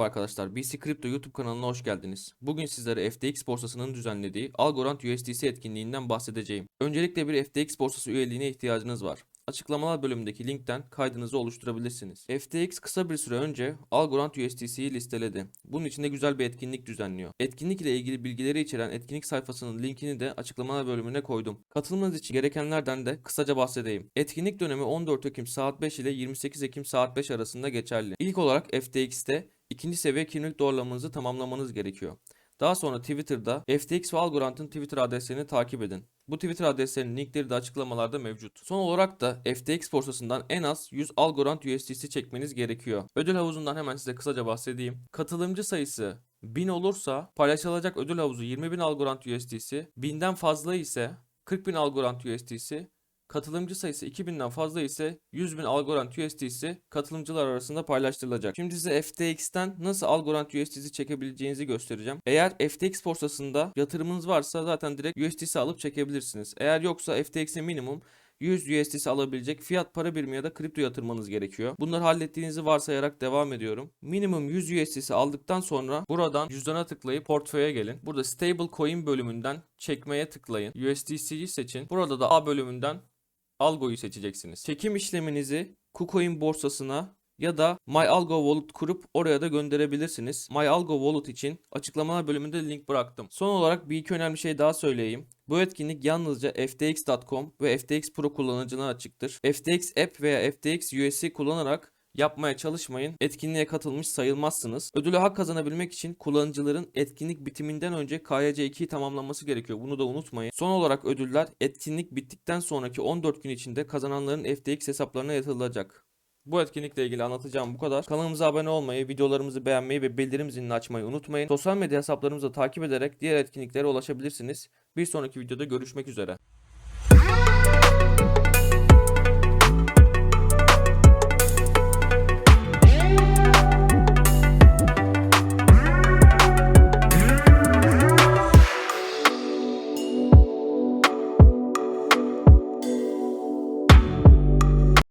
arkadaşlar, BC Crypto YouTube kanalına hoş geldiniz. Bugün sizlere FTX borsasının düzenlediği Algorand USDC etkinliğinden bahsedeceğim. Öncelikle bir FTX borsası üyeliğine ihtiyacınız var. Açıklamalar bölümündeki linkten kaydınızı oluşturabilirsiniz. FTX kısa bir süre önce Algorand USDC'yi listeledi. Bunun için de güzel bir etkinlik düzenliyor. Etkinlik ile ilgili bilgileri içeren etkinlik sayfasının linkini de açıklamalar bölümüne koydum. Katılmanız için gerekenlerden de kısaca bahsedeyim. Etkinlik dönemi 14 Ekim saat 5 ile 28 Ekim saat 5 arasında geçerli. İlk olarak FTX'te ikinci seviye kimlik doğrulamanızı tamamlamanız gerekiyor. Daha sonra Twitter'da FTX ve Algorand'ın Twitter adreslerini takip edin. Bu Twitter adreslerinin linkleri de açıklamalarda mevcut. Son olarak da FTX borsasından en az 100 Algorand USDC çekmeniz gerekiyor. Ödül havuzundan hemen size kısaca bahsedeyim. Katılımcı sayısı 1000 olursa paylaşılacak ödül havuzu 20.000 Algorand USDC, 1000'den fazla ise 40.000 Algorand USDC, Katılımcı sayısı 2000'den fazla ise 100.000 Algorand USDC katılımcılar arasında paylaştırılacak. Şimdi size FTX'ten nasıl Algorand USDC çekebileceğinizi göstereceğim. Eğer FTX borsasında yatırımınız varsa zaten direkt USDC alıp çekebilirsiniz. Eğer yoksa FTX'e minimum 100 USDC alabilecek fiyat para birimi ya da kripto yatırmanız gerekiyor. Bunları hallettiğinizi varsayarak devam ediyorum. Minimum 100 USDC aldıktan sonra buradan cüzdana tıklayıp portföye gelin. Burada stable coin bölümünden çekmeye tıklayın. USDC'yi seçin. Burada da A bölümünden Algo'yu seçeceksiniz. Çekim işleminizi KuCoin borsasına ya da MyAlgo Wallet kurup oraya da gönderebilirsiniz. MyAlgo Wallet için açıklamalar bölümünde link bıraktım. Son olarak bir iki önemli şey daha söyleyeyim. Bu etkinlik yalnızca ftx.com ve FTX Pro kullanıcılarına açıktır. FTX App veya FTX USD kullanarak yapmaya çalışmayın. Etkinliğe katılmış sayılmazsınız. Ödülü hak kazanabilmek için kullanıcıların etkinlik bitiminden önce KYC2'yi tamamlaması gerekiyor. Bunu da unutmayın. Son olarak ödüller etkinlik bittikten sonraki 14 gün içinde kazananların FTX hesaplarına yatırılacak. Bu etkinlikle ilgili anlatacağım bu kadar. Kanalımıza abone olmayı, videolarımızı beğenmeyi ve bildirim zilini açmayı unutmayın. Sosyal medya hesaplarımızı takip ederek diğer etkinliklere ulaşabilirsiniz. Bir sonraki videoda görüşmek üzere.